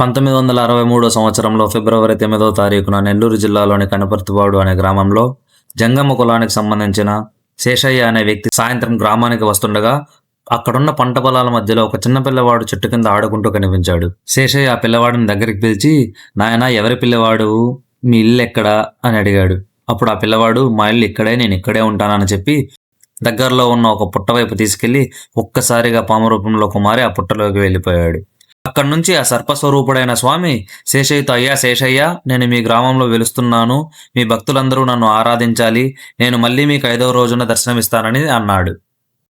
పంతొమ్మిది వందల అరవై మూడో సంవత్సరంలో ఫిబ్రవరి తొమ్మిదో తారీఖున నెల్లూరు జిల్లాలోని కనపర్తిపాడు అనే గ్రామంలో జంగమ్మ కులానికి సంబంధించిన శేషయ్య అనే వ్యక్తి సాయంత్రం గ్రామానికి వస్తుండగా అక్కడున్న పంట పొలాల మధ్యలో ఒక చిన్న పిల్లవాడు చెట్టు కింద ఆడుకుంటూ కనిపించాడు. శేషయ్య ఆ పిల్లవాడిని దగ్గరికి పిలిచి నాయనా ఎవరి పిల్లవాడు? మీ ఇల్లు ఎక్కడా? అని అడిగాడు. అప్పుడు ఆ పిల్లవాడు మా ఇల్లు ఇక్కడే నేను ఇక్కడే ఉంటానని చెప్పి దగ్గరలో ఉన్న ఒక పుట్ట వైపు తీసుకెళ్ళి ఒక్కసారిగా పాము రూపంలో కుమారి ఆ పుట్టలోకి వెళ్ళిపోయాడు. అక్కడి నుంచి ఆ సర్పస్వరూపుడైన స్వామి శేషయ్యతో అయ్యా శేషయ్య నేను మీ గ్రామంలో వెలుస్తున్నాను. మీ భక్తులందరూ నన్ను ఆరాధించాలి. నేను మళ్ళీ మీకు ఐదవ రోజున దర్శనమిస్తానని అన్నాడు.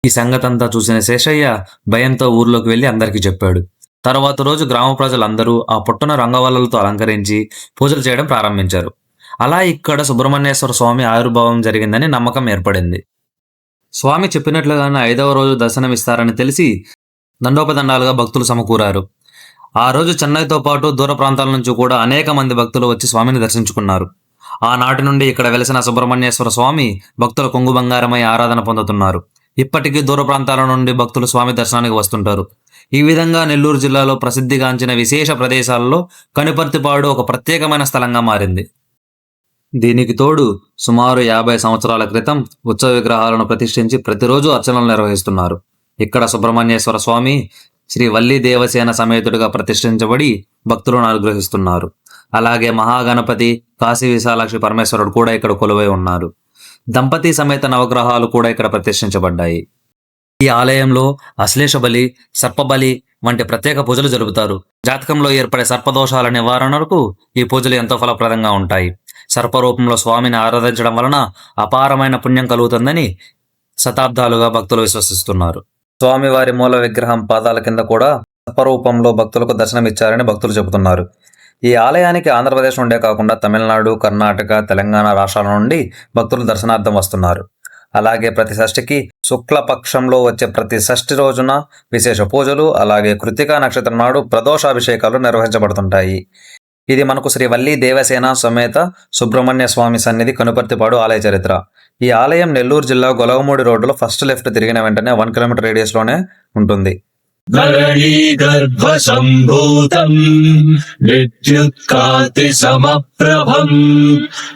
ఈ సంగతంతా చూసిన శేషయ్య భయంతో ఊర్లోకి వెళ్ళి అందరికీ చెప్పాడు. తర్వాత రోజు గ్రామ ప్రజలందరూ ఆ పుట్టన రంగవల్లలతో అలంకరించి పూజలు చేయడం ప్రారంభించారు. అలా ఇక్కడ సుబ్రహ్మణ్యేశ్వర స్వామి ఆవిర్భావం జరిగిందని నమ్మకం ఏర్పడింది. స్వామి చెప్పినట్లుగానే ఐదవ రోజు దర్శనమిస్తారని తెలిసి దండోపదండాలుగా భక్తులు సమకూరారు. ఆ రోజు చెన్నైతో పాటు దూర ప్రాంతాల నుంచి కూడా అనేక మంది భక్తులు వచ్చి స్వామిని దర్శించుకున్నారు. ఆనాటి నుండి ఇక్కడ వెలిసిన సుబ్రహ్మణ్యేశ్వర స్వామి భక్తుల కొంగు బంగారమై ఆరాధన పొందుతున్నారు. ఇప్పటికీ దూర ప్రాంతాల నుండి భక్తులు స్వామి దర్శనానికి వస్తుంటారు. ఈ విధంగా నెల్లూరు జిల్లాలో ప్రసిద్ధిగాంచిన విశేష ప్రదేశాల్లో కనుపర్తిపాడు ఒక ప్రత్యేకమైన స్థలంగా మారింది. దీనికి తోడు సుమారు యాభై సంవత్సరాల క్రితం ఉత్సవ విగ్రహాలను ప్రతిష్ఠించి ప్రతిరోజు అర్చనలు నిర్వహిస్తున్నారు. ఇక్కడ సుబ్రహ్మణ్యేశ్వర స్వామి శ్రీ వల్లి దేవసేన సమేతుడిగా ప్రతిష్ఠించబడి భక్తులను అనుగ్రహిస్తున్నారు. అలాగే మహాగణపతి కాశీ విశాలాక్షి పరమేశ్వరుడు కూడా ఇక్కడ కొలువై ఉన్నారు. దంపతి సమేత నవగ్రహాలు కూడా ఇక్కడ ప్రతిష్ఠించబడ్డాయి. ఈ ఆలయంలో అశ్లేష బలి సర్పబలి వంటి ప్రత్యేక పూజలు జరుపుతారు. జాతకంలో ఏర్పడే సర్పదోషాల నివారణకు ఈ పూజలు ఎంతో ఫలప్రదంగా ఉంటాయి. సర్పరూపంలో స్వామిని ఆరాధించడం వలన అపారమైన పుణ్యం కలుగుతుందని శతాబ్దాలుగా భక్తులు విశ్వసిస్తున్నారు. స్వామివారి మూల విగ్రహం పాదాల కింద కూడా సర్పరూపంలో భక్తులకు దర్శనమిచ్చారని భక్తులు చెబుతున్నారు. ఈ ఆలయానికి ఆంధ్రప్రదేశ్ నుండే కాకుండా తమిళనాడు కర్ణాటక తెలంగాణ రాష్ట్రాల నుండి భక్తులు దర్శనార్థం వస్తున్నారు. అలాగే ప్రతి షష్ఠికి శుక్లపక్షంలో వచ్చే ప్రతి షష్ఠి రోజున విశేష పూజలు అలాగే కృతికా నక్షత్రం నాడు ప్రదోషాభిషేకాలు నిర్వహించబడుతుంటాయి. ఇది మనకు శ్రీ వల్లి దేవసేన సమేత సుబ్రహ్మణ్య స్వామి సన్నిధి కనుపర్తిపాడు ఆలయ చరిత్ర. ఈ ఆలయం నెల్లూరు జిల్లా గొలవమూడి రోడ్డులో ఫస్ట్ లెఫ్ట్ తిరిగిన వెంటనే వన్ కిలోమీటర్ రేడియస్లోనే ఉంటుంది గర్భసంభూతం విద్యుత్కాంతి సమప్రభం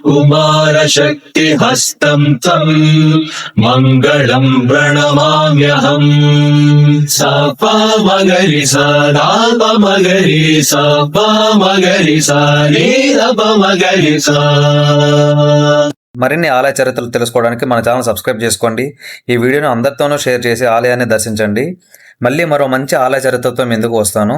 కుమారశక్తి హస్తం తం మంగళం ప్రణమామ్యహం. సపమగరి సాపమగరి సపమగరి సాపమగరి సా. మరిన్ని ఆలయ చరిత్రలు తెలుసుకోవడానికి మన ఛానల్ సబ్స్క్రైబ్ చేసుకోండి. ఈ వీడియోను అందరితోనూ షేర్ చేసి ఆలయాన్ని దర్శించండి. మళ్ళీ మరో మంచి ఆలయ చరిత్రతో ఎందుకు వస్తాను.